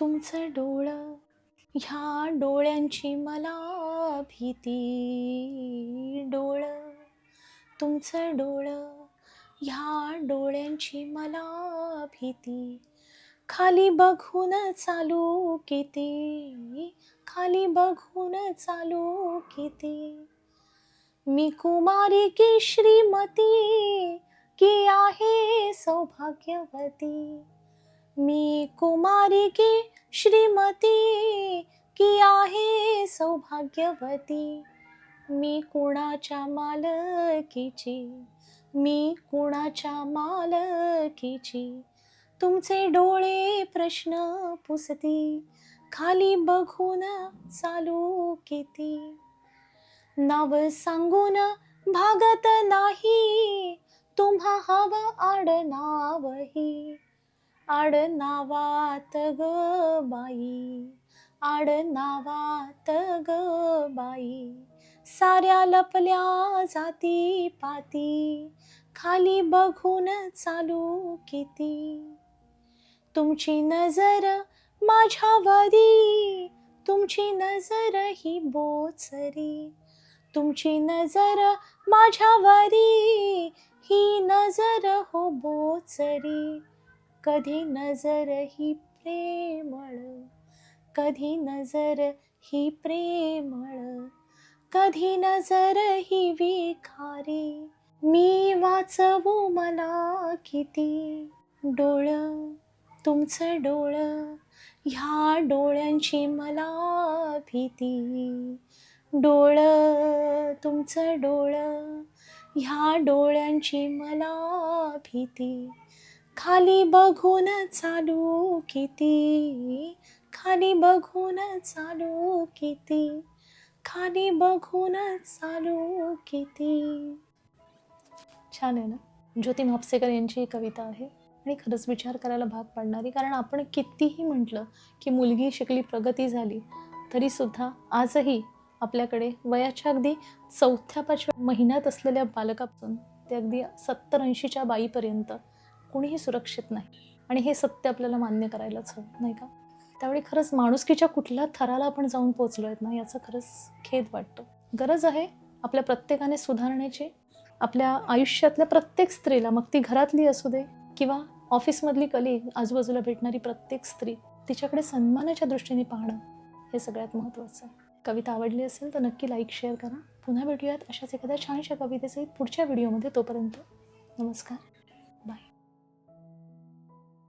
तुमचं डोळं ह्या डोळ्यांची मला भीती. डोळं तुमचं डोळं ह्या डोळ्यांची मला भीती. खाली बघून चालू किती? खाली बघून चालू किती? मी कुमारी की श्रीमती की आहे सौभाग्यवती. मी कुमारी की श्रीमती की आहे सौभाग्यवती. मी कुणाच्या मालकीची? मी कुणाच्या मालकीची? तुमचे डोळे प्रश्न पुसती खाली बघून चालू किती. नाव सांगून भागत नाही तुम्हा हवं आडनावही. आडनावात ग बाई. आडनावात ग बाई. साऱ्या लपल्या जाती पाती. खाली बघून चालू किती. तुमची नजर माझ्यावरी. तुमची नजर ही बोचरी. तुमची नजर माझ्यावरी. ही नजर हो बोचरी. कधी नजर ही प्रेमळ कधी नजर ही प्रेमळ कधी नजर ही विखारी. मी वाचवू मला किती डोळं तुमचं डोळं ह्या डोळ्यांची मला भीती. डोळं तुमचं डोळं ह्या डोळ्यांची मला भीती. खाली बघून चालू किती? खाली बघून चालू किती? खाली बघून चालू किती? छान आहे ना? ज्योती म्हापसेकर यांची ही कविता आहे. आणि खरंच विचार करायला भाग पाडणारी कारण आपण कितीही म्हटलं की मुलगी शिकली प्रगती झाली तरीसुद्धा आजही आपल्याकडे वयाच्या अगदी चौथ्या पाचव्या महिन्यात असलेल्या बालकापासून ते अगदी सत्तर ऐंशीच्या बाईपर्यंत कुणीही सुरक्षित नाही. आणि हे सत्य आपल्याला मान्य करायलाच हवं नाही का? त्यावेळी खरंच माणुसकीच्या कुठल्या थराला आपण जाऊन पोचलो आहेत ना याचा खरंच खेद वाटतो. गरज आहे आपल्या प्रत्येकाने सुधारण्याची आपल्या आयुष्यातल्या प्रत्येक स्त्रीला मग ती घरातली असू दे किंवा ऑफिसमधली कलिग आजूबाजूला भेटणारी प्रत्येक स्त्री तिच्याकडे सन्मानाच्या दृष्टीने पाहणं हे सगळ्यात महत्त्वाचं आहे. कविता आवडली असेल तर नक्की लाईक शेअर करा. पुन्हा भेटूयात अशाच एखाद्या छानशा कवितेसहित पुढच्या व्हिडिओमध्ये तोपर्यंत नमस्कार.